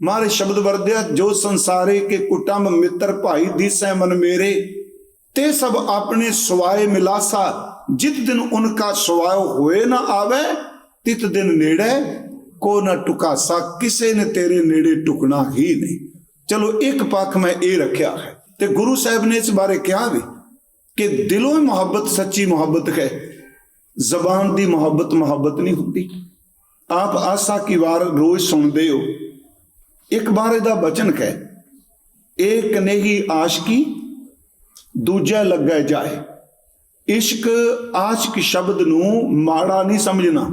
ਮਾਰੇ ਸ਼ਬਦ ਵਰਦਿਆ, ਜੋ ਸੰਸਾਰੇ ਕੇ ਕੁਟੰਬ ਮਿੱਤਰ ਭਾਈ ਦੀਸੈ ਮਨ ਮੇਰੇ, ਤੇ ਸਭ ਆਪਣੇ ਸਵਾਏ ਮਿਲਾਸਾ, ਜਿਤ ਦਿਨ ਉਨਕਾ ਸਵਾਇ ਹੋਏ ਨਾ ਆਵੇ, ਤਿਤ ਦਿਨ ਨੇੜੇ, ਕੋ ਨਾ ਟੁਕਾਸਾ, ਕਿਸੇ ਨੇ ਤੇਰੇ ਨੇੜੇ ਟੁਕਣਾ ਹੀ ਨਹੀਂ। ਚਲੋ ਇੱਕ ਪੱਖ ਮੈਂ ਇਹ ਰੱਖਿਆ ਹੈ, ਤੇ ਗੁਰੂ ਸਾਹਿਬ ਨੇ ਇਸ ਬਾਰੇ ਕਿਹਾ ਵੀ, ਕਿ ਦਿਲੋਂ ਹੀ ਮੁਹੱਬਤ ਸੱਚੀ ਮੁਹੱਬਤ ਹੈ, ਜ਼ਬਾਨ ਦੀ ਮੁਹੱਬਤ ਮੁਹੱਬਤ ਨਹੀਂ ਹੁੰਦੀ। ਆਪ ਆਸਾ ਕੀ ਵਾਰ ਰੋਜ਼ ਸੁਣਦੇ ਹੋ ਇੱਕ ਵਾਰ ਇਹਦਾ ਬਚਨ ਹੈ ਇਹ ਨਹੀਂ ਆਸ਼ਕੀ, ਦੂਜਾ ਲੱਗਾ ਜਾਏ। ਇਸ਼ਕ ਆਸ਼ਕ ਸ਼ਬਦ ਨੂੰ ਮਾੜਾ ਨਹੀਂ ਸਮਝਣਾ,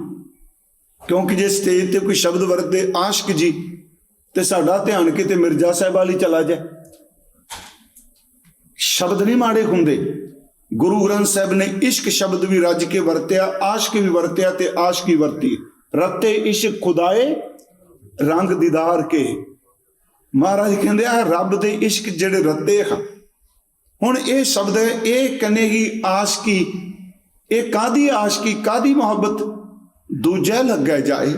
ਕਿਉਂਕਿ ਜੇ ਸਟੇਜ ਤੇ ਕੋਈ ਸ਼ਬਦ ਵਰਤੇ ਆਸ਼ਕ ਜੀ, ਤੇ ਸਾਡਾ ਧਿਆਨ ਕਿਤੇ ਮਿਰਜ਼ਾ ਸਾਹਿਬ ਵਾਲੀ ਚਲਾ ਜਾਏ। ਸ਼ਬਦ ਨਹੀਂ ਮਾੜੇ ਹੁੰਦੇ। ਗੁਰੂ ਗ੍ਰੰਥ ਸਾਹਿਬ ਨੇ ਇਸ਼ਕ ਸ਼ਬਦ ਵੀ ਰੱਜ ਕੇ ਵਰਤਿਆ, ਆਸ਼ਕ ਵੀ ਵਰਤਿਆ ਤੇ ਆਸ਼ਕੀ ਵਰਤੀ। ਰਤੇ ਇਸ਼ਕ ਖੁਦਾਏ, ਰੰਗ ਦੀਦਾਰ ਕੇ। ਮਹਾਰਾਜ ਕਹਿੰਦੇ ਆ, ਰੱਬ ਦੇ ਇਸ਼ਕ ਜਿਹੜੇ ਰੱਦੇ ਹਨ। ਹੁਣ ਇਹ ਸ਼ਬਦ ਹੈ, ਇਹ ਕਨੇਗੀ ਆਸ਼ਕੀ, ਇਹ ਕਾਦੀ ਆਸ਼ਕੀ ਕਾਦੀ ਮੁਹੱਬਤ? ਦੂਜਾ ਲੱਗਿਆ ਜਾਏ,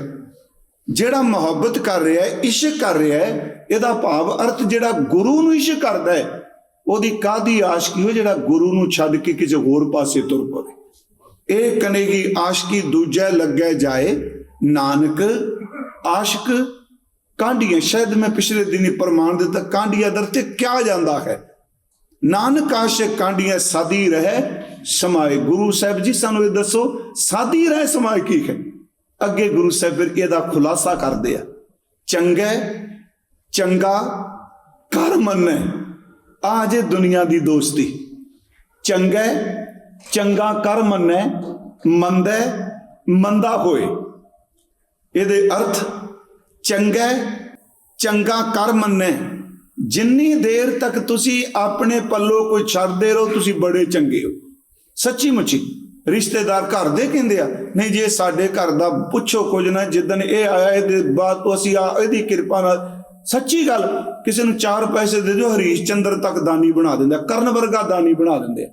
ਜਿਹੜਾ ਮੁਹੱਬਤ ਕਰ ਰਿਹਾ ਹੈ, ਇਸ਼ਕ ਕਰ ਰਿਹਾ ਹੈ, ਇਹਦਾ ਭਾਵ ਅਰਥ ਜਿਹੜਾ ਗੁਰੂ ਨੂੰ ਇਸ਼ਕ ਕਰਦਾ ਹੈ, ਉਹਦੀ ਕਾਦੀ ਆਸ਼ਕੀ ਹੋ ਜਿਹੜਾ ਗੁਰੂ ਨੂੰ ਛੱਡ ਕੇ ਕਿਸੇ ਹੋਰ ਪਾਸੇ ਤੁਰ ਪਵੇ। ਇਹ ਕਨੇਗੀ ਆਸ਼ਕੀ, ਦੂਜਾ ਲੱਗਿਆ ਜਾਏ, ਨਾਨਕ, ਆਸ਼ਕ ਕਾਂਡੀਆਂ ਸ਼ਾਇਦ ਮੈਂ ਪਿਛਲੇ ਦਿਨੀ ਪ੍ਰਮਾਣ ਦਿੱਤਾ ਕਾਂਡੀਆਂ ਦਰ ਤੇ ਕਿਹਾ ਜਾਂਦਾ ਹੈ, ਨਾਨਕ ਆਸ਼ਕ ਕਾਂਡੀਆਂ ਸਾਦੀ ਰਹਿ ਸਮਾਏ ਗੁਰੂ ਸਾਹਿਬ ਜੀ, ਸਾਨੂੰ ਇਹ ਦੱਸੋ, ਸਾਦੀ ਰਹਿ ਸਮਾਏ ਕੀ ਹੈ? ਅੱਗੇ ਗੁਰੂ ਸਾਹਿਬ ਫਿਰ ਇਹਦਾ ਖੁਲਾਸਾ ਕਰਦੇ ਆ, ਚੰਗਾ ਚੰਗਾ ਕਰ ਮੰਨੇ, ਆ ਜੇ ਦੁਨੀਆ ਦੀ ਦੋਸਤੀ, ਚੰਗਾ ਚੰਗਾ ਕਰ ਮੰਨੇ, ਮੰਦਾ ਮੰਦਾ ਹੋਏ, ਇਹਦੇ ਅਰਥ ਚੰਗਾ ਚੰਗਾ ਕਰ ਮੰਨੇ। ਜਿੰਨੀ ਦੇਰ ਤੱਕ ਤੁਸੀਂ ਆਪਣੇ ਪੱਲੋਂ ਕੋਈ ਛੱਡਦੇ ਰਹੋ, ਤੁਸੀਂ ਬੜੇ ਚੰਗੇ ਹੋ। ਸੱਚੀ ਮੁੱਚੀ, ਰਿਸ਼ਤੇਦਾਰ ਘਰ ਦੇ ਕਹਿੰਦੇ ਆ, ਨਹੀਂ ਜੇ ਸਾਡੇ ਘਰ ਦਾ ਪੁੱਛੋ ਕੁਝ ਨਾ ਜਿੱਦਨ ਇਹ ਆਇਆ, ਇਹਦੇ ਬਾਅਦ ਤੋਂ ਅਸੀਂ ਆ, ਇਹਦੀ ਕਿਰਪਾ ਨਾਲ। ਸੱਚੀ ਗੱਲ, ਕਿਸੇ ਨੂੰ ਚਾਰ ਪੈਸੇ ਦੇ ਦਿਓ, ਹਰੀਸ਼ ਚੰਦਰ ਤੱਕ ਦਾਨੀ ਬਣਾ ਦਿੰਦਾ, ਕਰਨ ਵਰਗਾ ਦਾਨੀ ਬਣਾ ਦਿੰਦੇ ਆ।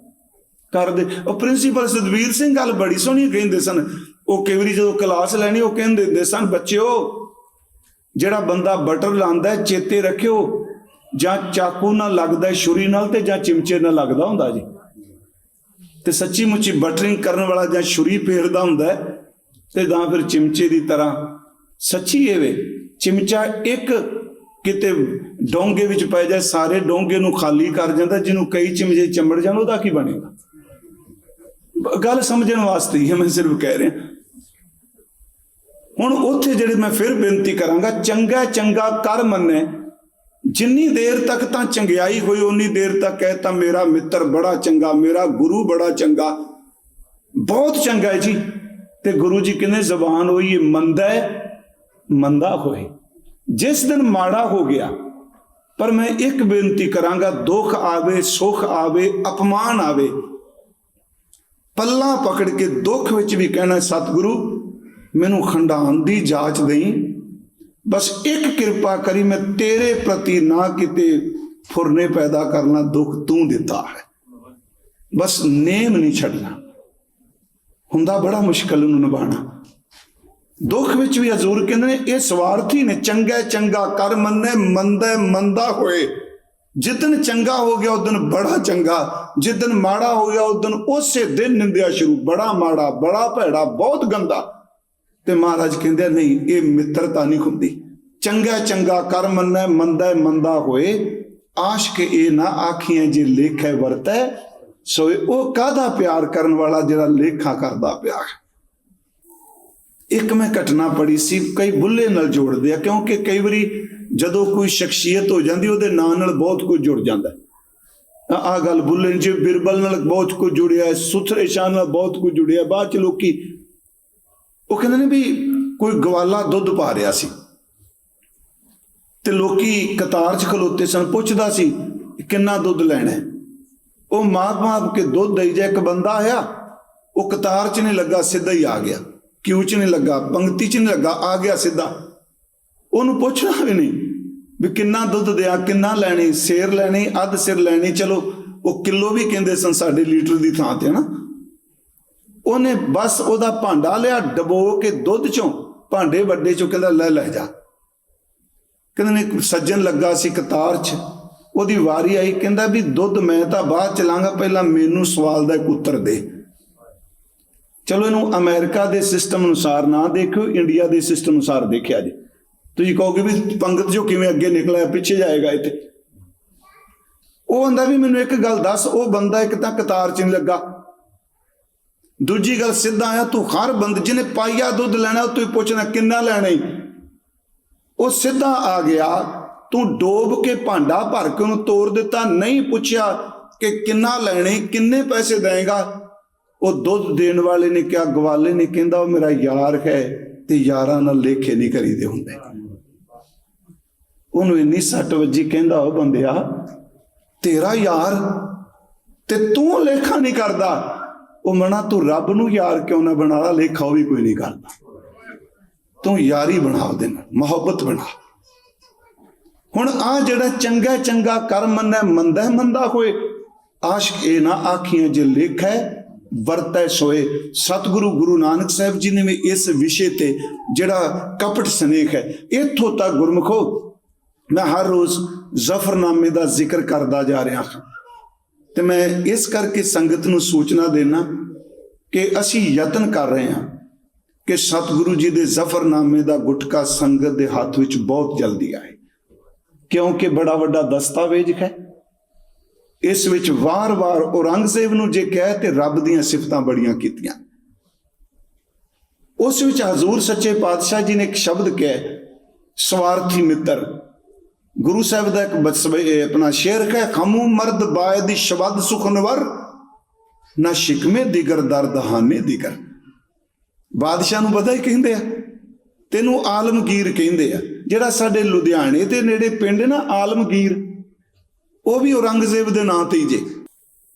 ਕਰਦੇ ਉਹ ਪ੍ਰਿੰਸੀਪਲ ਸਤਵੀਰ ਸਿੰਘ ਗੱਲ ਬੜੀ ਸੋਹਣੀ ਕਹਿੰਦੇ ਸਨ। ਉਹ ਕਈ ਵਾਰੀ ਜਦੋਂ ਕਲਾਸ ਲੈਣੀ, ਉਹ ਕਹਿੰਦੇ ਹੁੰਦੇ ਸਨ, ਬੱਚਿਓ ਜਿਹੜਾ ਬੰਦਾ ਬਟਰ ਲਾਂਦਾ ਚੇਤੇ ਰੱਖਿਓ, ਜਾਂ ਚਾਕੂ ਨਾਲ ਲੱਗਦਾ ਛੁਰੀ ਨਾਲ ਤੇ ਜਾਂ ਚਿਮਚੇ ਨਾਲ ਲੱਗਦਾ ਹੁੰਦਾ ਜੀ। ਤੇ ਸੱਚੀ ਮੁੱਚੀ ਬਟਰਿੰਗ ਕਰਨ ਵਾਲਾ ਜਾਂ ਛੁਰੀ ਫੇਰਦਾ ਹੁੰਦਾ ਤੇ ਜਾਂ ਫਿਰ ਚਿਮਚੇ ਦੀ ਤਰ੍ਹਾਂ ਸੱਚੀ ਇਹ ਵੇ, ਚਮਚਾ ਇੱਕ ਕਿਤੇ ਡੋਂਗੇ ਵਿੱਚ ਪੈ ਜਾਏ, ਸਾਰੇ ਡੋਂਗੇ ਨੂੰ ਖਾਲੀ ਕਰ ਜਾਂਦਾ, ਜਿਹਨੂੰ ਕਈ ਚਿਮਚੇ ਚੰਬੜ ਜਾਣ, ਉਹਦਾ ਕੀ ਬਣੇਗਾ? ਗੱਲ ਸਮਝਣ ਵਾਸਤੇ ਹੀ ਮੈਂ ਸਿਰਫ ਕਹਿ ਰਿਹਾ। ਹੁਣ ਉੱਥੇ ਜਿਹੜੇ ਮੈਂ ਫਿਰ ਬੇਨਤੀ ਕਰਾਂਗਾ, ਚੰਗਾ ਚੰਗਾ ਕਰ ਮੰਨੇ। ਜਿੰਨੀ ਦੇਰ ਤੱਕ ਤਾਂ ਚੰਗਿਆਈ ਹੋਈ ਉਨੀ ਦੇਰ ਤੱਕ ਹੈ ਤਾਂ ਮੇਰਾ ਮਿੱਤਰ ਬੜਾ ਚੰਗਾ, ਮੇਰਾ ਗੁਰੂ ਬੜਾ ਚੰਗਾ। ਬਹੁਤ ਚੰਗਾ ਹੈ ਜੀ। ਤੇ ਗੁਰੂ ਜੀ ਕਹਿੰਦੇ ਜ਼ਬਾਨ ਹੋਈ, ਇਹ ਮੰਦਾ ਹੈ ਮੰਦਾ ਹੋਏ। ਜਿਸ ਦਿਨ ਮਾੜਾ ਹੋ ਗਿਆ, ਪਰ ਮੈਂ ਇੱਕ ਬੇਨਤੀ ਕਰਾਂਗਾ, ਦੁੱਖ ਆਵੇ, ਸੁੱਖ ਆਵੇ, ਅਪਮਾਨ ਆਵੇ। ਪੱਲਾ ਪਕੜ ਕੇ ਦੁੱਖ ਵਿੱਚ ਵੀ ਕਹਿਣਾ, ਸਤਿਗੁਰੂ ਮੈਨੂੰ ਖੰਡਾਨ ਦੀ ਜਾਂਚ ਦੇਈ। ਬਸ ਇੱਕ ਕਿਰਪਾ ਕਰੀ ਮੈਂ ਤੇਰੇ ਪ੍ਰਤੀ ਨਾ ਕਿਤੇ ਫੁਰਨੇ ਪੈਦਾ ਕਰਨਾ, ਦੁੱਖ ਤੂੰ ਦਿੱਤਾ ਹੈ। ਬਸ ਨੇਮ ਨਹੀਂ ਛੱਡਣਾ। ਹੁੰਦਾ ਬੜਾ ਮੁਸ਼ਕਲ ਨੂੰ ਨਿਭਾਣਾ ਦੁੱਖ ਵਿੱਚ ਵੀ ਹਜ਼ੂਰ ਕਹਿੰਦੇ ਨੇ, ਇਹ ਸਵਾਰਥੀ ਨੇ, ਚੰਗਾ ਚੰਗਾ ਕਰ ਮੰਨੇ ਮੰਦਾ ਮੰਦਾ ਹੋਏ। ਜਿੱਦਨ ਚੰਗਾ ਹੋ ਗਿਆ ਉਦਨ ਬੜਾ ਚੰਗਾ। ਜਿੱਦਨ ਮਾੜਾ ਹੋ ਗਿਆ ਉਦਨ ਉਸੇ ਦਿਨ ਨਿੰਦਿਆ ਸ਼ੁਰੂ। ਬੜਾ ਮਾੜਾ, ਬੜਾ ਭੈੜਾ, ਬਹੁਤ ਗੰਦਾ। ਤੇ ਮਹਾਰਾਜ ਕਹਿੰਦੇ ਨਹੀਂ, ਇਹ ਮਿੱਤਰਤਾ ਨਹੀਂ ਹੁੰਦੀ। ਚੰਗਾ ਚੰਗਾ ਕਰ ਮੰਨੈ ਮੰਦਾ ਮੰਦਾ ਹੋਏ। ਆਸ਼ਕ ਇਹ ਨਾ ਆਖੀਆਂ ਜੇ ਲੇਖੈ ਵਰਤੈ ਸੋ ਉਹ ਕਾਹਦਾ ਪਿਆਰ ਕਰਨ ਵਾਲਾ ਜਿਹੜਾ ਲੇਖਾ ਕਰਦਾ ਪਿਆ ਇੱਕ ਮੈਂ ਘਟਨਾ ਪੜੀ ਸੀ, ਕਈ ਬੁੱਲੇ ਨਾਲ ਜੋੜਦੇ ਆ, ਕਿਉਂਕਿ ਕਈ ਵਾਰੀ ਜਦੋਂ ਕੋਈ ਸ਼ਖਸੀਅਤ ਹੋ ਜਾਂਦੀ, ਉਹਦੇ ਨਾਂ ਨਾਲ ਬਹੁਤ ਕੁਝ ਜੁੜ ਜਾਂਦਾ। ਹੈ ਆ ਗੱਲ ਬੁੱਲੇ ਜੀ ਬਿਰਬਲ ਨਾਲ ਬਹੁਤ ਕੁਝ ਜੁੜਿਆ, ਸੁਥਰੇ ਸ਼ਾਨ ਨਾਲ ਬਹੁਤ ਕੁਝ ਜੁੜਿਆ, ਬਾਅਦ ਚ ਲੋਕੀ ਉਹ ਕਹਿੰਦੇ ਨੇ ਵੀ ਕੋਈ ਗਵਾਲਾ ਦੁੱਧ ਪਾ ਰਿਹਾ ਸੀ ਤੇ ਲੋਕੀ ਕਤਾਰ 'ਚ ਖਲੋਤੇ ਸਨ, ਪੁੱਛਦਾ ਸੀ ਕਿੰਨਾ ਦੁੱਧ ਲੈਣਾ ਉਹ ਮਾਪ ਮਾਪ ਕੇ ਦੁੱਧ ਦੇਈ ਜਾ, ਇੱਕ ਬੰਦਾ ਆਇਆ, ਉਹ ਕਤਾਰ 'ਚ ਨਹੀਂ ਲੱਗਾ, ਸਿੱਧਾ ਹੀ ਆ ਗਿਆ। ਕਿਉਂ 'ਚ ਨਹੀਂ ਲੱਗਾ, ਪੰਕਤੀ 'ਚ ਨਹੀਂ ਲੱਗਾ, ਆ ਗਿਆ ਸਿੱਧਾ। ਉਹਨੂੰ ਪੁੱਛਣਾ ਵੀ ਨਹੀਂ ਵੀ ਕਿੰਨਾ ਦੁੱਧ ਦਿਆ, ਕਿੰਨਾ ਲੈਣੀ, ਸੇਰ ਲੈਣੀ, ਅੱਧ ਸਿਰ ਲੈਣੀ, ਚਲੋ, ਉਹ ਕਿਲੋ ਵੀ ਕਹਿੰਦੇ ਸਨ ਸਾਡੇ ਲੀਟਰ ਦੀ ਥਾਂ ਤੇ, ਹਨਾ? ਉਹਨੇ ਬਸ ਉਹਦਾ ਭਾਂਡਾ ਲਿਆ, ਡਬੋ ਕੇ ਦੁੱਧ ਚੋਂ, ਭਾਂਡੇ ਵੱਡੇ ਚੋਂ ਕਹਿੰਦਾ, ਲੈ ਲੈ ਜਾ। ਕਹਿੰਦੇ ਨੇ ਸੱਜਣ ਲੱਗਾ ਸੀ ਕਤਾਰ 'ਚ। ਉਹਦੀ ਵਾਰੀ ਆਈ, ਕਹਿੰਦਾ ਵੀ ਦੁੱਧ ਮੈਂ ਤਾਂ ਬਾਅਦ ਚ ਲਾਂਗਾ, ਪਹਿਲਾਂ ਮੈਨੂੰ ਸਵਾਲ ਦਾ ਇੱਕ ਉੱਤਰ ਦੇ। ਚਲੋ ਇਹਨੂੰ ਅਮਰੀਕਾ ਦੇ ਸਿਸਟਮ ਅਨੁਸਾਰ ਨਾ ਦੇਖਿਓ, ਇੰਡੀਆ ਦੇ ਸਿਸਟਮ ਅਨੁਸਾਰ ਦੇਖਿਆ ਜੀ। ਤੁਸੀਂ ਕਹੋਗੇ ਵੀ ਪੰਗਤ ਜੋ ਕਿਵੇਂ ਅੱਗੇ ਨਿਕਲਿਆ, ਪਿੱਛੇ ਜਾਏਗਾ ਇੱਥੇ। ਉਹ ਹੁੰਦਾ ਵੀ ਮੈਨੂੰ ਇੱਕ ਗੱਲ ਦੱਸ, ਉਹ ਬੰਦਾ ਇੱਕ ਤਾਂ ਕਤਾਰ ਚ ਨਹੀਂ ਲੱਗਾ। ਦੂਜੀ ਗੱਲ ਸਿੱਧਾ ਆ ਤੂੰ ਹਰ ਬੰਦ, ਜਿਹਨੇ ਪਾਈਆ ਦੁੱਧ ਲੈਣਾ, ਉਹ ਤੂੰ ਪੁੱਛਣਾ, ਕਿੰਨਾ ਲੈਣਾ ਈ? ਉਹ ਸਿੱਧਾ ਆ ਗਿਆ, ਤੂੰ ਡੋਬ ਕੇ ਭਾਂਡਾ ਭਰ ਕੇ ਉਹਨੂੰ ਤੋੜ ਦਿੱਤਾ, ਨਹੀਂ ਪੁੱਛਿਆ ਕਿ ਕਿੰਨਾ ਲੈਣੇ ਕਿੰਨੇ ਪੈਸੇ ਦੇਏਗਾ ਉਹ ਦੁੱਧ ਦੇਣ ਵਾਲੇ ਨੇ ਕਿਹਾ, ਗਵਾਲੇ ਨੇ ਕਹਿੰਦਾ, ਉਹ ਮੇਰਾ ਯਾਰ ਹੈ ਤੇ ਯਾਰਾਂ ਨਾਲ ਲੇਖੇ ਨਹੀਂ ਕਰੀਦੇ ਹੁੰਦੇ। ਉਹਨੂੰ ਇੰਨੀ ਸੱਟ ਵੱਜੀ, ਕਹਿੰਦਾ, ਉਹ ਬੰਦਿਆ, ਤੇਰਾ ਯਾਰ ਤੇ ਤੂੰ ਲੇਖਾ ਨਹੀਂ ਕਰਦਾ। ਉਹ ਮਣਾ ਤੂੰ ਰੱਬ ਨੂੰ ਯਾਰ ਕਿਉਂ ਨਾ ਬਣਾ ਲਾ, ਲੇਖਾ ਉਹ ਵੀ ਕੋਈ ਨਹੀਂ ਕਰਦਾ। ਤੂੰ ਯਾਰੀ ਬਣਾ ਉਹਦੇ ਨਾਲ, ਮੁਹੱਬਤ ਬਣਾ। ਹੁਣ ਆ ਜਿਹੜਾ ਚੰਗਾ ਚੰਗਾ ਕਰ ਮੰਨੈ ਮੰਦਾ ਮੰਦਾ ਹੋਏ, ਆਸ਼ਕ ਇਹ ਨਾ ਆਖੀਆਂ ਜੇ ਲੇਖ ਹੈ ਵਰਤੈ ਸੋਏ। ਸਤਿਗੁਰੂ ਗੁਰੂ ਨਾਨਕ ਸਾਹਿਬ ਜੀ ਨੇ ਵੀ ਇਸ ਵਿਸ਼ੇ ਤੇ ਜਿਹੜਾ ਕਪਟ ਸਨੇਖ ਹੈ, ਇੱਥੋਂ ਤੱਕ ਗੁਰਮਖੋ, ਮੈਂ ਹਰ ਰੋਜ਼ ਜ਼ਫਰਨਾਮੇ ਦਾ ਜ਼ਿਕਰ ਕਰਦਾ ਜਾ ਰਿਹਾ ਹਾਂ। ਤੇ ਮੈਂ ਇਸ ਕਰਕੇ ਸੰਗਤ ਨੂੰ ਸੂਚਨਾ ਦੇਣਾ ਕਿ ਅਸੀਂ ਯਤਨ ਕਰ ਰਹੇ ਹਾਂ ਕਿ ਸਤਿਗੁਰੂ ਜੀ ਦੇ ਜ਼ਫਰਨਾਮੇ ਦਾ ਗੁਟਕਾ ਸੰਗਤ ਦੇ ਹੱਥ ਵਿੱਚ ਬਹੁਤ ਜਲਦੀ ਆਏ। ਕਿਉਂਕਿ ਬੜਾ ਵੱਡਾ ਦਸਤਾਵੇਜ਼ ਹੈ। ਇਸ ਵਿੱਚ ਵਾਰ-ਵਾਰ ਔਰੰਗਜ਼ੇਬ ਨੂੰ ਜੇ ਕਹੇ ਤੇ ਰੱਬ ਦੀਆਂ ਸਿਫਤਾਂ ਬੜੀਆਂ ਕੀਤੀਆਂ। ਉਸ ਵਿੱਚ ਹਜ਼ੂਰ ਸੱਚੇ ਪਾਤਸ਼ਾਹ ਜੀ ਨੇ ਇੱਕ ਸ਼ਬਦ ਕਿਹਾ, ਸਵਾਰਥੀ ਮਿੱਤਰ ਗੁਰੂ ਸਾਹਿਬ ਦਾ ਇੱਕ ਬਚਵੇ ਆਪਣਾ ਸ਼ੇਰ ਹੈ ਖਮੂ ਮਰਦ ਬਾਇ ਦੀ ਸ਼ਬਦ ਸੁਖਨਵਰ ਨਾ ਸ਼ਿਕਮੇ ਦਿਗਰ ਦਰਦ ਹਾਨੇ ਦਿਗਰ। ਬਾਦਸ਼ਾਹ ਨੂੰ ਪਤਾ ਹੀ ਕਹਿੰਦੇ ਆ, ਤੈਨੂੰ ਆਲਮਗੀਰ ਕਹਿੰਦੇ ਆ। ਜਿਹੜਾ ਸਾਡੇ ਲੁਧਿਆਣੇ ਦੇ ਨੇੜੇ ਪਿੰਡ ਨਾ, ਆਲਮਗੀਰ, ਉਹ ਵੀ ਔਰੰਗਜ਼ੇਬ ਦੇ ਨਾਂ ਤੇ ਹੀ ਜੇ।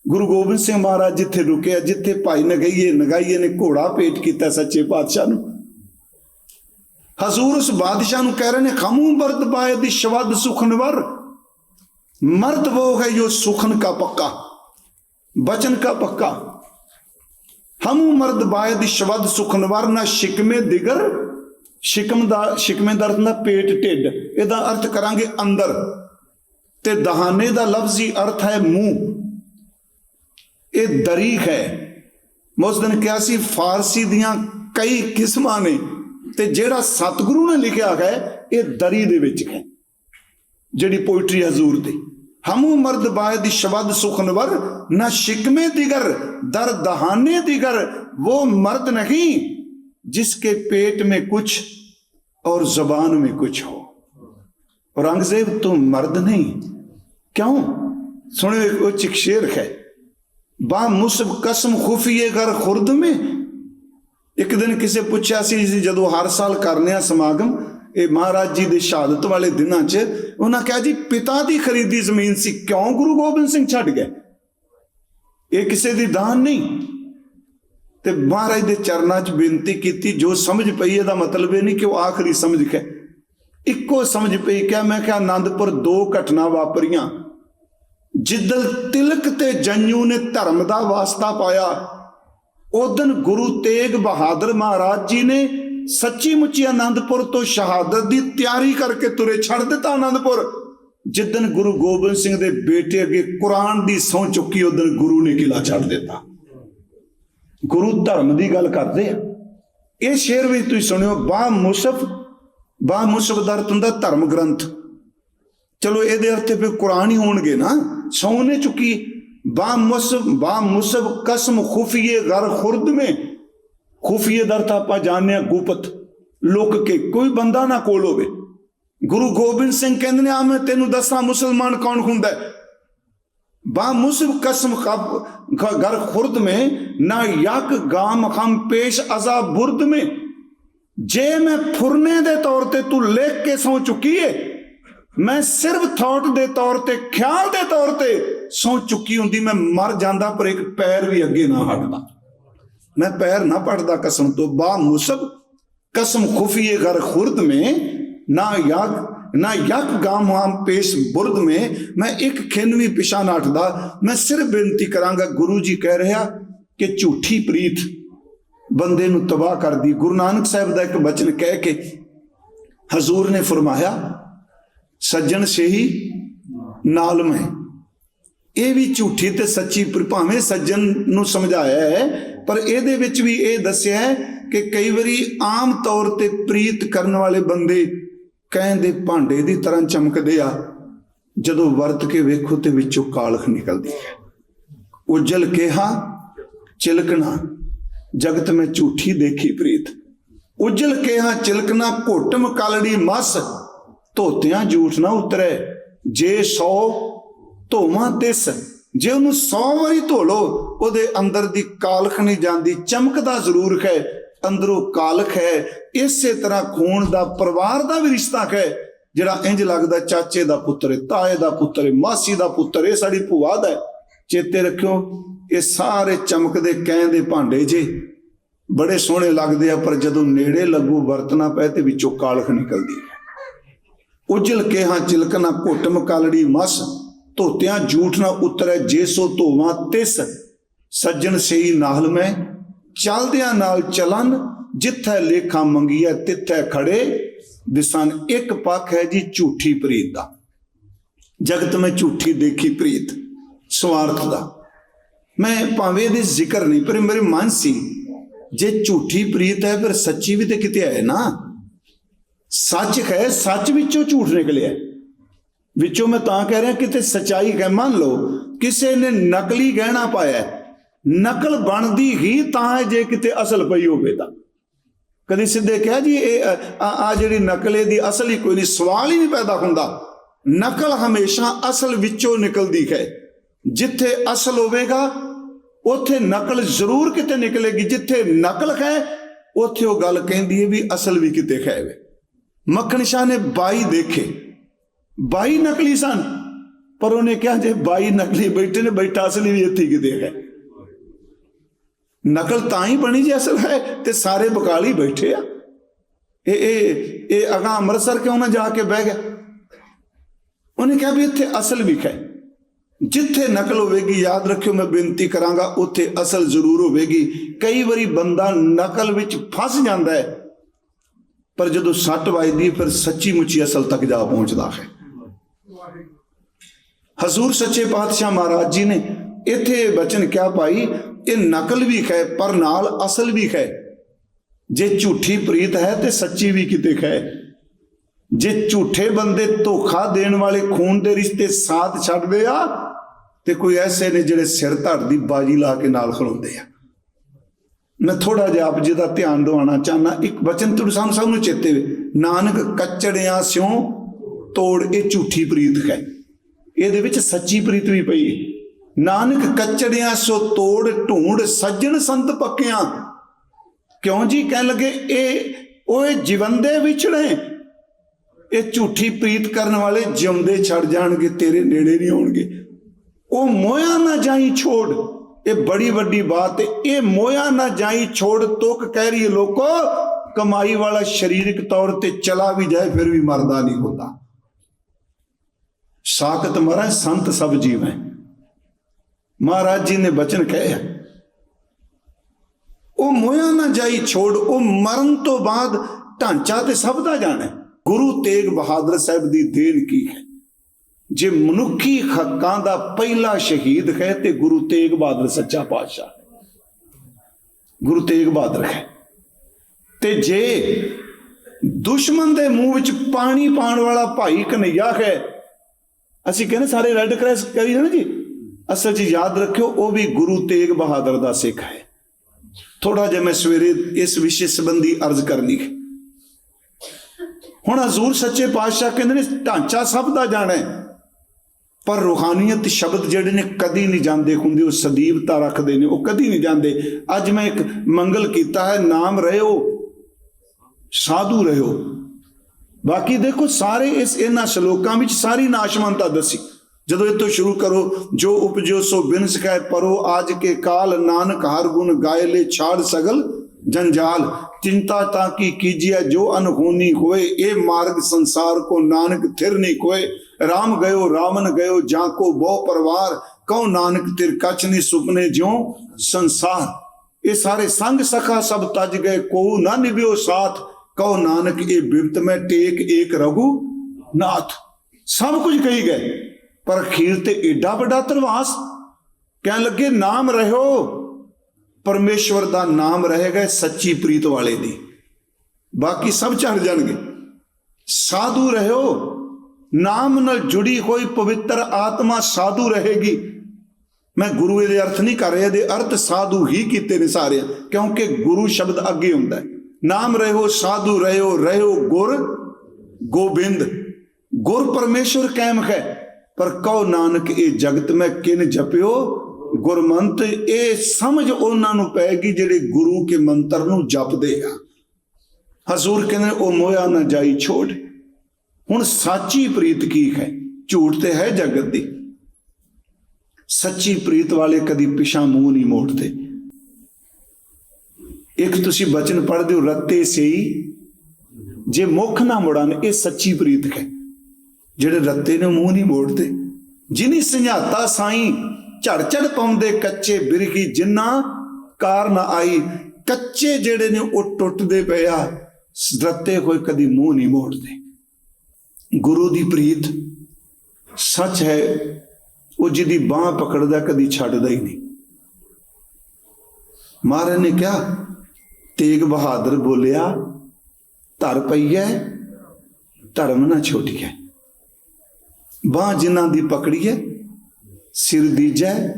ਗੁਰੂ ਗੋਬਿੰਦ ਸਿੰਘ ਮਹਾਰਾਜ ਜਿੱਥੇ ਰੁਕਿਆ, ਜਿੱਥੇ ਭਾਈ ਨਗਈਏ ਨਗਾਈਏ ਨੇ ਘੋੜਾ ਭੇਟ ਕੀਤਾ ਸੱਚੇ ਪਾਤਸ਼ਾਹ ਨੂੰ ਹਜ਼ੂਰ ਉਸ ਬਾਦਸ਼ਾਹ ਨੂੰ ਕਹਿ ਰਹੇ ਨੇ ਖਮੂ ਬਰਦ ਪਾਏ ਦੀ ਸ਼ਵਦ ਸੁਖਨਵਰ ਮਰਦ ਉਹ ਹੈ ਜੋ ਸੁਖਨ ਕਾ ਪੱਕਾ, ਬਚਨ ਕਾ ਪੱਕਾ। ਹਮੂ ਮਰਦ ਬਾਇਦ ਸ਼ਵਦ ਸੁਖਨਵਰ ਨਾ ਸ਼ਿਕਮੇ ਦਿਗਰ, ਸ਼ਿਕਮ ਦਾ, ਸ਼ਿਕਮੇ ਦਾ ਨਾ ਪੇਟ ਢਿੱਡ। ਇਹਦਾ ਅਰਥ ਕਰਾਂਗੇ ਅੰਦਰ। ਤੇ ਦਹਾਨੇ ਦਾ ਲਫ਼ਜ਼ੀ ਅਰਥ ਹੈ ਮੂੰਹ। ਇਹ ਦਰੀਖ ਹੈ। ਮੌਸਦਨ ਕਿਹਾ ਸੀ, ਫਾਰਸੀ ਦੀਆਂ ਕਈ ਕਿਸਮਾਂ ਨੇ। ਤੇ ਜਿਹੜਾ ਸਤਿਗੁਰੂ ਨੇ ਲਿਖਿਆ ਹੈ ਇਹ ਦਰੀ ਦੇ ਵਿੱਚ ਹੈ ਜਿਹੜੀ ਪੋਇਟਰੀ ਹਜ਼ੂਰ ਦੀ ਹਮੂ ਮਰਦ ਬਾਏ ਦੀ ਸ਼ਬਦ ਸੁਖਨਵਰ ਨਾ ਸ਼ਿਕਮੇ ਦਿਗਰ ਦਰ ਦਹਾਨੇ ਦਿਗਰ वो मर्द नहीं जिसके पेट में कुछ और जबान में कुछ हो औरंगजेब तुम मर्द नहीं क्यों सुनो एक उच्च एक शेर है बा मुसब कसम खुफिए कर खुर्द में ਇੱਕ ਦਿਨ ਕਿਸੇ ਪੁੱਛਿਆ ਸੀ ਜਦੋਂ ਹਰ ਸਾਲ ਕਰਨੇ ਆ ਸਮਾਗਮ, ਇਹ ਮਹਾਰਾਜ ਜੀ ਦੇ ਸ਼ਹਾਦਤ ਵਾਲੇ ਦਿਨਾਂ 'ਚ, ਉਹਨਾਂ ਕਿਹਾ ਜੀ, ਪਿਤਾ ਦੀ ਖਰੀਦੀ ਜ਼ਮੀਨ ਸੀ, ਕਿਉਂ ਗੁਰੂ ਗੋਬਿੰਦ ਸਿੰਘ ਛੱਡ ਗਏ? ਇਹ ਕਿਸੇ ਦੀ ਦਾਨ ਨਹੀਂ। ਤੇ ਮਹਾਰਾਜ ਦੇ ਚਰਨਾਂ 'ਚ ਬੇਨਤੀ ਕੀਤੀ, ਜੋ ਸਮਝ ਪਈ, ਇਹਦਾ ਮਤਲਬ ਇਹ ਨਹੀਂ ਕਿ ਉਹ ਆਖਰੀ ਸਮਝ ਕੇ ਇੱਕੋ ਸਮਝ ਪਈ ਕਿ ਮੈਂ ਕਿਹਾ ਆਨੰਦਪੁਰ ਦੋ ਘਟਨਾ ਵਾਪਰੀਆਂ। ਜਿੱਦਲ ਤਿਲਕ ਤੇ ਜੰਨੂ ਨੇ ਧਰਮ ਦਾ ਵਾਸਤਾ ਪਾਇਆ ਉਦਨ ਗੁਰੂ ਤੇਗ ਬਹਾਦਰ ਮਹਾਰਾਜ ਜੀ ਨੇ ਸੱਚੀ ਮੁੱਚੀ ਆਨੰਦਪੁਰ ਤੋਂ ਸ਼ਹਾਦਤ ਦੀ ਤਿਆਰੀ ਕਰਕੇ ਤੁਰੇ ਛੱਡ ਦਿੱਤਾ ਆਨੰਦਪੁਰ। ਜਿੱਦਨ ਗੁਰੂ ਗੋਬਿੰਦ ਸਿੰਘ ਦੇ ਬੇਟੇ ਅੱਗੇ ਕੁਰਾਨ ਦੀ ਸੌ ਚੁੱਕੀ ਉਦਨ ਗੁਰੂ ਨੇ ਕਿਲਾ ਛੱਡ ਦਿੱਤਾ। ਗੁਰੂ ਧਰਮ ਦੀ ਗੱਲ ਕਰਦੇ ਆ। ਇਹ ਸ਼ੇਰ ਵਿੱਚ ਤੁਸੀਂ ਸੁਣਿਓ ਬਾ ਮੁਸਫ ਬਾ ਮੁਸਫ ਦਾ ਅਰਥ ਹੁੰਦਾ ਧਰਮ ਗ੍ਰੰਥ। ਚਲੋ ਇਹਦੇ ਅਰਥ ਫਿਰ ਕੁਰਾਨ ਹੀ ਹੋਣਗੇ ਨਾ। ਸੌ ਨੇ ਚੁੱਕੀ ਬਾ ਮੁਸਬ ਬਾ ਮੁਸਬ ਕਸਮ ਖੁਫੀਏ ਖੁਫੀਏ ਦਰ ਤਾਂ ਆਪਾਂ ਜਾਣਦੇ ਆ ਗੁਪਤ ਲੁਕ ਕੇ ਕੋਈ ਬੰਦਾ ਨਾ ਕੋਲ ਹੋਵੇ ਗੁਰੂ ਗੋਬਿੰਦ ਸਿੰਘ ਕਹਿੰਦੇ ਨੇ ਆ ਮੈਂ ਤੈਨੂੰ ਦੱਸਾਂ ਮੁਸਲਮਾਨ ਕੌਣ ਹੁੰਦਾ ਬਾ ਮੁਸਬ ਕਸਮ ਗਰ ਖੁਰਦ ਮੇ ਨਾ ਯਕ ਗਾਮ ਖਮ ਪੇਸ਼ ਅਜ਼ਾ ਬੁਰਦ ਮੇ ਜੇ ਮੈਂ ਫੁਰਨੇ ਦੇ ਤੌਰ ਤੇ ਤੂੰ ਲਿਖ ਕੇ ਸੌ ਚੁੱਕੀ ਏ ਮੈਂ ਸਿਰਫ ਥਾਟ ਦੇ ਤੌਰ ਤੇ ਖਿਆਲ ਦੇ ਤੌਰ ਤੇ ਸੌ ਚੁੱਕੀ ਹੁੰਦੀ, ਮੈਂ ਮਰ ਜਾਂਦਾ, ਪਰ ਇੱਕ ਪੈਰ ਵੀ ਅੱਗੇ ਨਾ ਹਟਦਾ। ਮੈਂ ਪੈਰ ਨਾ ਪੜਦਾ ਕਸਮ ਤੋਂ ਬਾ ਮੁਸਬ ਕਸਮ ਖੁਫੀਏ ਘਰ ਖੁਰਦ ਮੇ, ਨਾ ਯਕ ਨਾ ਯਕ ਗਾਮ ਆਮ ਪੇਸ਼ ਬੁਰਦ ਮੇ, ਮੈਂ ਇੱਕ ਖਿੰਨ ਵੀ ਪਿਛਾ ਨਾ ਹਟਦਾ। ਮੈਂ ਸਿਰਫ ਬੇਨਤੀ ਕਰਾਂਗਾ, ਗੁਰੂ ਜੀ ਕਹਿ ਰਿਹਾ ਕਿ ਝੂਠੀ ਪ੍ਰੀਤ ਬੰਦੇ ਨੂੰ ਤਬਾਹ ਕਰਦੀ। ਗੁਰੂ ਨਾਨਕ ਸਾਹਿਬ ਦਾ ਇੱਕ ਬਚਨ ਕਹਿ ਕੇ ਹਜ਼ੂਰ ਨੇ ਫਰਮਾਇਆ, ਸੱਜਣ ਸਹੀ, ਨਾਲ ਮੈਂ। ਇਹ ਵੀ ਝੂਠੀ ਤੇ ਸੱਚੀ ਭਾਵੇਂ ਸੱਜਣ ਨੂੰ ਸਮਝਾਇਆ ਹੈ, ਪਰ ਇਹਦੇ ਵਿੱਚ ਵੀ ਇਹ ਦੱਸਿਆ ਹੈ ਕਿ ਕਈ ਵਾਰੀ ਆਮ ਤੌਰ ਤੇ ਪ੍ਰੀਤ ਕਰਨ ਵਾਲੇ ਬੰਦੇ ਕਹਿੰਦੇ ਭਾਂਡੇ ਦੀ ਤਰ੍ਹਾਂ ਚਮਕਦੇ ਆ, ਜਦੋਂ ਵਰਤ ਕੇ ਵੇਖੋ ਤੇ ਵਿੱਚੋਂ ਕਾਲਖ ਨਿਕਲਦੀ ਹੈ। ਉਜਲ ਕਿਹਾ ਚਿਲਕਣਾ, ਜਗਤ ਮੈਂ ਝੂਠੀ ਦੇਖੀ ਪ੍ਰੀਤ। ਉਜਲ ਕਿਹਾ ਚਿਲਕਣਾ ਘੋਟਮ ਕਲੜੀ ਮਸ, ਧੋਤਿਆਂ ਝੂਠ ਨਾ ਉਤਰੇ, ਜੇ ਸੌ ਧੋਵਾਂ ਤਿਸ ਜੇ ਉਹਨੂੰ 100 ਵਾਰੀ ਧੋ ਲੋ ਉਹਦੇ ਅੰਦਰ ਦੀ ਕਾਲਖ ਨਹੀਂ ਜਾਂਦੀ ਚਮਕਦਾ ਜ਼ਰੂਰ ਹੈ ਅੰਦਰੋਂ ਕਾਲਖ ਹੈ ਇਸੇ ਤਰ੍ਹਾਂ ਖੂਨ ਦਾ ਪਰਿਵਾਰ ਦਾ ਵੀ ਰਿਸ਼ਤਾ ਹੈ ਜਿਹੜਾ ਇੰਜ ਲੱਗਦਾ ਚਾਚੇ ਦਾ ਪੁੱਤਰ ਹੈ ਤਾਏ ਦਾ ਪੁੱਤਰ ਹੈ ਮਾਸੀ ਦਾ ਪੁੱਤਰ ਹੈ ਸਾਡੀ ਭੂਆ ਦਾ ਚੇਤੇ ਰੱਖਿਓ ਇਹ ਸਾਰੇ ਚਮਕਦੇ ਕਹਿੰਦੇ ਭਾਂਡੇ ਜੇ ਬੜੇ ਸੋਹਣੇ ਲੱਗਦੇ ਆ ਪਰ ਜਦੋਂ ਨੇੜੇ ਲੱਗੂ ਵਰਤਣਾ ਪਏ ਤੇ ਵਿੱਚੋਂ ਕਾਲਖ ਨਿਕਲਦੀ ਹੈ। ਉਜਲ ਕੇ ਹਾਂ ਚਿਲਕਣਾ ਘੁੱਟਮ ਕਾਲੜੀ ਮਸ ਧੋਤਿਆਂ ਝੂਠ ਨਾ ਉਤਰੈ, ਜੇ ਸੋ ਧੋਵਾਂ ਤਿਸ ਸੱਜਣ ਸਹੀ ਨਾਲ ਮੈਂ। ਚਲਦਿਆਂ ਨਾਲ ਚਲਨ, ਜਿੱਥੈ ਲੇਖਾ ਮੰਗੀਐ ਤਿੱਥੈ ਖੜੇ। ਦਿਸਨ ਇੱਕ ਪੱਖ ਹੈ ਜੀ ਝੂਠੀ ਪ੍ਰੀਤ ਦਾ। ਜਗਤ ਮੈਂ ਝੂਠੀ ਦੇਖੀ ਪ੍ਰੀਤ, ਸਵਾਰਥ ਦਾ। ਮੈਂ ਭਾਵੇਂ ਇਹਦੇ ਜ਼ਿਕਰ ਨਹੀਂ, ਪਰ ਮੇਰੇ ਮਨ ਸੀ, ਜੇ ਝੂਠੀ ਪ੍ਰੀਤ ਹੈ, ਫਿਰ ਸੱਚੀ ਵੀ ਤੇ ਕਿਤੇ ਹੈ ਨਾ। ਸੱਚ ਹੈ, ਸੱਚ ਵਿੱਚੋਂ ਝੂਠ ਨਿਕਲਿਆ। ਵਿੱਚੋਂ ਮੈਂ ਤਾਂ ਕਹਿ ਰਿਹਾ ਕਿਤੇ ਸਚਾਈ ਹੈ, ਮੰਨ ਲਓ, ਕਿਸੇ ਨੇ ਨਕਲੀ ਗਹਿਣਾ ਪਾਇਆ ਨਕਲ ਬਣਦੀ ਹੀ ਤਾਂ ਹੈ ਜੇ ਕਿਤੇ ਅਸਲ ਪਈ ਹੋਵੇ ਤਾਂ। ਕਦੀ ਸਿੱਧੇ ਕਿਹਾ ਜੀ, ਇਹ ਆ ਜਿਹੜੀ ਨਕਲੇ ਦੀ ਅਸਲ ਹੀ ਕੋਈ ਨਹੀਂ, ਸਵਾਲ ਹੀ ਨਹੀਂ ਪੈਦਾ ਹੁੰਦਾ। ਨਕਲ ਹਮੇਸ਼ਾ ਅਸਲ ਵਿੱਚੋਂ ਨਿਕਲਦੀ ਹੈ। ਜਿੱਥੇ ਅਸਲ ਹੋਵੇਗਾ, ਉੱਥੇ ਨਕਲ ਜ਼ਰੂਰ ਕਿਤੇ ਨਿਕਲੇਗੀ। ਜਿੱਥੇ ਨਕਲ ਹੈ, ਉੱਥੇ ਉਹ ਗੱਲ ਕਹਿੰਦੀ ਹੈ ਵੀ ਅਸਲ ਵੀ ਕਿਤੇ ਹੈ ਮੱਖਣ ਸ਼ਾਹ ਨੇ 22 ਦੇਖੇ। 22 ਨਕਲੀ ਸਨ। ਪਰ ਉਹਨੇ ਕਿਹਾ, ਜੇ 22 ਨਕਲੀ ਬੈਠੇ ਨੇ ਬੈਠਾ ਅਸਲੀ ਵੀ ਇੱਥੇ ਕਿਤੇ ਹੈ। ਨਕਲ ਤਾਂ ਹੀ ਬਣੀ ਜੇ ਅਸਲ ਹੈ ਤੇ ਸਾਰੇ ਬਕਾਲੀ ਬੈਠੇ ਆ। ਇਹ ਇਹ ਇਹ ਅਗਾ ਅੰਮ੍ਰਿਤਸਰ ਕਿਉਂ ਨਾ ਜਾ ਕੇ ਬਹਿ ਗਿਆ? ਉਹਨੇ ਕਿਹਾ ਵੀ ਇੱਥੇ ਅਸਲ ਵੀ ਹੈ। ਜਿੱਥੇ ਨਕਲ ਹੋਵੇਗੀ, ਯਾਦ ਰੱਖਿਓ, ਮੈਂ ਬੇਨਤੀ ਕਰਾਂਗਾ, ਉੱਥੇ ਅਸਲ ਜ਼ਰੂਰ ਹੋਵੇਗੀ। ਕਈ ਵਾਰੀ ਬੰਦਾ ਨਕਲ ਵਿੱਚ ਫਸ ਜਾਂਦਾ ਹੈ, ਪਰ ਜਦੋਂ ਸੱਟ ਵੱਜਦੀ ਫਿਰ ਸੱਚੀ ਮੁੱਚੀ ਅਸਲ ਤੱਕ ਜਾ ਪਹੁੰਚਦਾ ਹੈ। ਹਜ਼ੂਰ ਸੱਚੇ ਪਾਤਸ਼ਾਹ ਮਹਾਰਾਜ ਜੀ ਨੇ ਇੱਥੇ ਬਚਨ ਕਿਹਾ ਭਾਈ, ਇਹ ਨਕਲ ਵੀ ਹੈ ਪਰ ਨਾਲ ਅਸਲ ਵੀ ਹੈ ਜੇ ਝੂਠੀ ਪ੍ਰੀਤ ਹੈ ਤੇ ਸੱਚੀ ਵੀ ਕਿਤੇ ਹੈ ਜੇ ਝੂਠੇ ਬੰਦੇ ਧੋਖਾ ਦੇਣ ਵਾਲੇ ਖੂਨ ਦੇ ਰਿਸ਼ਤੇ ਸਾਥ ਛੱਡਦੇ ਆ, ਤੇ ਕੋਈ ਐਸੇ ਨੇ ਜਿਹੜੇ ਸਿਰ ਧੜ ਦੀ ਬਾਜੀ ਲਾ ਕੇ ਨਾਲ ਖਲੋਂਦੇ ਆ। ਮੈਂ ਥੋੜਾ ਜਿਹਾ ਆਪ ਜੀ ਦਾ ਧਿਆਨ ਦਿਵਾਉਣਾ ਚਾਹਨਾ ਇੱਕ ਬਚਨ ਤੁਹਾਨੂੰ ਸਾਨੂੰ ਸਭ ਨੂੰ ਚੇਤੇ ਵੇ। ਨਾਨਕ ਕੱਚੜਿਆਂ ਸਿਉ ਤੋੜ ਇਹ ਝੂਠੀ ਪ੍ਰੀਤ ਹੈ। ਇਹਦੇ ਵਿੱਚ ਸੱਚੀ ਪ੍ਰੀਤ ਵੀ ਪਈ ਹੈ। ਨਾਨਕ ਕੱਚੜਿਆਂ ਸੋ ਤੋੜ ਢੂੰਡ ਸੱਜਣ ਸੰਤ ਪੱਕਿਆਂ। ਕਿਉਂ ਜੀ ਕਹਿਣ ਲੱਗੇ, ਇਹ ਓਏ ਜਿਵੰਦੇ ਵਿਛੜੇ। ਇਹ ਝੂਠੀ ਪ੍ਰੀਤ ਕਰਨ ਵਾਲੇ ਜਿਉਂਦੇ ਛੱਡ ਜਾਣਗੇ, ਤੇਰੇ ਨੇੜੇ ਨਹੀਂ ਆਉਣਗੇ। ਉਹ ਮੋਇਆ ਨਾ ਜਾਈ ਛੋੜ। ਇਹ ਬੜੀ ਵੱਡੀ ਬਾਤ ਹੈ। ਇਹ ਮੋਇਆ ਨਾ ਜਾਈ ਛੋੜ, ਤੁਕ ਕਹਿ ਰਹੀ ਹੈ, ਲੋਕੋ, ਕਮਾਈ ਵਾਲਾ ਸਰੀਰਕ ਤੌਰ ਤੇ ਚਲਾ ਵੀ ਜਾਏ, ਫਿਰ ਵੀ ਮਰਦਾ ਨਹੀਂ ਹੁੰਦਾ। ਸਾਖਤ ਮਰੈ, ਸੰਤ ਸਭ ਜੀਵੈ। ਮਹਾਰਾਜ ਜੀ ਨੇ ਬਚਨ ਕਹੇ ਉਹ ਮੋਇਆ ਨਾ ਜਾਈ ਛੋੜ, ਉਹ ਮਰਨ ਤੋਂ ਬਾਅਦ ਢਾਂਚਾ ਤੇ ਸਭ ਦਾ ਜਾਣਾ। ਗੁਰੂ ਤੇਗ ਬਹਾਦਰ ਸਾਹਿਬ ਦੀ ਦੇਣ ਕੀ ਹੈ? ਜੇ ਮਨੁੱਖੀ ਹੱਕਾਂ ਦਾ ਪਹਿਲਾ ਸ਼ਹੀਦ ਹੈ, ਤੇ ਗੁਰੂ ਤੇਗ ਬਹਾਦਰ ਸੱਚਾ ਪਾਤਸ਼ਾਹ ਹੈ। ਗੁਰੂ ਤੇਗ ਬਹਾਦਰ ਹੈ। ਤੇ ਜੇ ਦੁਸ਼ਮਣ ਦੇ ਮੂੰਹ ਵਿੱਚ ਪਾਣੀ ਪਾਣ ਵਾਲਾ ਭਾਈ ਕਨਈਆ ਹੈ ਅਸੀਂ ਕਹਿੰਦੇ ਸਾਰੇ ਰੈੱਡ ਕ੍ਰਾਸ ਕਰੀ ਨਾ ਜੀ। ਅਸਲ 'ਚ ਯਾਦ ਰੱਖਿਓ, ਉਹ ਵੀ ਗੁਰੂ ਤੇਗ ਬਹਾਦਰ ਦਾ ਸਿੱਖ ਹੈ। ਥੋੜਾ ਜਿਹਾ ਮੈਂ ਸਵੇਰੇ ਇਸ ਵਿਸ਼ੇ ਸੰਬੰਧੀ ਅਰਜ਼ ਕਰਨੀ ਹੈ। ਹੁਣ ਹਜ਼ੂਰ ਸੱਚੇ ਪਾਤਸ਼ਾਹ ਕਹਿੰਦੇ ਨੇ, ਢਾਂਚਾ ਸਭ ਦਾ ਜਾਣਾ ਹੈ। ਪਰ ਰੂਹਾਨੀਅਤ ਸ਼ਬਦ ਜਿਹੜੇ ਨੇ, ਕਦੀ ਨਹੀਂ ਜਾਂਦੇ ਹੁੰਦੇ, ਉਹ ਸਦੀਵਤਾ ਰੱਖਦੇ ਨੇ, ਉਹ ਕਦੀ ਨਹੀਂ ਜਾਂਦੇ। ਅੱਜ ਮੈਂ ਇੱਕ ਮੰਗਲ ਕੀਤਾ ਹੈ, ਨਾਮ ਰਹਿਓ ਸਾਧੂ ਰਹਿਓ ਬਾਕੀ ਦੇਖੋ ਸਾਰੇ ਇਸ ਇਹਨਾਂ ਸ਼ਲੋਕਾਂ ਵਿੱਚ ਸਾਰੀ ਨਾਸ਼ਵੰਤਾ ਦੱਸੀ। ਜਦੋਂ ਇਹ ਤੋਂ ਸ਼ੁਰੂ ਕਰੋ, ਜੋ ਉਪਜੋ ਸੋ ਬਿਨ ਸਕਾਇ ਪਰੋ, ਆਜ ਕੇ ਕਾਲ ਨਾਨਕ ਹਰ ਗੁਣ ਗਾਏ ਲੈ ਛਾੜ ਸਗਲ ਜੰਜਾਲ। ਚਿੰਤਾ ਤਾਂ ਕੀ ਕੀਜਿਆ ਜੋ ਅਨਹੋਨੀ ਹੋਏ, ਇਹ ਮਾਰਗ ਸੰਸਾਰ ਕੋ ਨਾਨਕ ਥਿਰ ਨਹੀਂ ਕੋਏ। RAM ਗਇਓ ਰਾਵਨ ਗਇਓ, ਜਾਂ ਕੋ ਬਹੁ ਪਰਵਾਰ, ਕਉ ਨਾਨਕ ਤਿਰ ਕਛ ਨਹੀਂ ਸੁਪਨੇ ਜਿਉ ਸੰਸਾਰ। ਇਹ ਸਾਰੇ ਸੰਗ ਸਖਾ ਸਭ ਤਜ ਗਏ, ਕੋ ਨਾ ਨਿਭਿਓ ਸਾਥ ਕਹੋ ਨਾਨਕ, ਇਹ ਬਿਪਤ ਮੈਂ, ਟੇਕ ਏਕ ਰਘੂ ਨਾਥ। ਸਭ ਕੁਝ ਕਹੀ ਗਏ, ਪਰ ਅਖੀਰ ਤੇ ਏਡਾ ਵੱਡਾ ਧਰਵਾਸ। ਕਹਿਣ ਲੱਗੇ, ਨਾਮ ਰਹਿਓ। ਪਰਮੇਸ਼ਵਰ ਦਾ ਨਾਮ ਰਹੇਗਾ ਸੱਚੀ ਪ੍ਰੀਤ ਵਾਲੇ ਦੀ। ਬਾਕੀ ਸਭ ਚੜ ਜਾਣਗੇ। ਸਾਧੂ ਰਹਿਓ। ਨਾਮ ਨਾਲ ਜੁੜੀ ਹੋਈ ਪਵਿੱਤਰ ਆਤਮਾ ਸਾਧੂ ਰਹੇਗੀ। ਮੈਂ ਗੁਰੂ ਇਹਦੇ ਅਰਥ ਨਹੀਂ ਕਰ ਰਿਹਾ, ਇਹਦੇ ਅਰਥ ਸਾਧੂ ਹੀ ਕੀਤੇ ਨੇ ਸਾਰੇ। ਕਿਉਂਕਿ ਗੁਰੂ ਸ਼ਬਦ ਅੱਗੇ ਹੁੰਦਾ ਹੈ। ਨਾਮ ਰਹਿਓ ਸਾਧੂ ਰਹਿਓ ਰਹਿਓ ਗੁਰ, ਗੋਬਿੰਦ। ਗੁਰ ਪਰਮੇਸ਼ਵਰ ਕਾਇਮ ਹੈ, ਪਰ ਕਉ ਨਾਨਕ ਇਹ ਜਗਤ ਮੈਂ ਕਿਨ ਜਪਿਓ? ਗੁਰਮੰਤ, ਇਹ ਸਮਝ ਉਹਨਾਂ ਨੂੰ ਪੈਗੀ ਜਿਹੜੇ ਗੁਰੂ ਕੇ ਮੰਤਰ ਨੂੰ ਜਪਦੇ ਆ। ਹਜ਼ੂਰ ਕਹਿੰਦੇ, ਉਹ ਮੋਇਆ ਨਾ ਜਾਈ ਛੋੜ ਹੁਣ ਸਾਚੀ ਪ੍ਰੀਤ ਕੀ ਹੈ? ਝੂਠ ਤੇ ਹੈ ਜਗਤ ਦੀ। ਸੱਚੀ ਪ੍ਰੀਤ ਵਾਲੇ ਕਦੀ ਪਿਛਾ ਮੂੰਹ ਨਹੀਂ ਮੋੜਦੇ। ਇੱਕ ਤੁਸੀਂ ਬਚਨ ਪੜ੍ਹਦੇ ਹੋ, ਰੱਤੇ ਸਈ। ਜੇ ਮੁਖ ਨਾ ਮੁੜਨ, ਇਹ ਸੱਚੀ ਪ੍ਰੀਤ ਹੈ। ਜਿਹੜੇ ਰੱਤੇ ਨੇ ਮੂੰਹ ਨਹੀਂ ਮੋੜਦੇ। ਜਿਨੀ ਸੰਝਾਤਾ ਸਾਈ, ਝੜ ਝੜ ਪਾਉਂਦੇ ਕੱਚੇ ਬਿਰਗੀ, ਜਿੰਨਾ ਕਾਰਨ ਆਈ। ਕੱਚੇ ਜਿਹੜੇ ਨੇ ਉਹ ਟੁੱਟਦੇ ਪਏ ਆ। ਰੱਤੇ ਕੋਈ ਕਦੀ ਮੂੰਹ ਨਹੀਂ ਮੋੜਦੇ। ਗੁਰੂ ਦੀ ਪ੍ਰੀਤ ਸੱਚ ਹੈ, ਉਹ ਜਿਹਦੀ ਬਾਹ ਪਕੜਦਾ ਕਦੀ ਛੱਡਦਾ ਹੀ ਨਹੀਂ। ਮਹਾਰਾਜ ਨੇ ਕਿਹਾ ਤੇਗ ਬਹਾਦਰ ਬੋਲਿਆ, ਧਰ ਪਈਐ, ਧਰਮ ਨਾ ਛੋਟੀਐ। ਬਾਹ ਜਿਨ੍ਹਾਂ ਦੀ ਪਕੜੀਐ, ਸਿਰ ਦੀਜੈ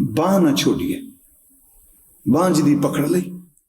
ਬਾਹ ਨਾ ਛੋਟੀਐ। ਬਾਂਝ ਦੀ ਪਕੜ ਲਈ।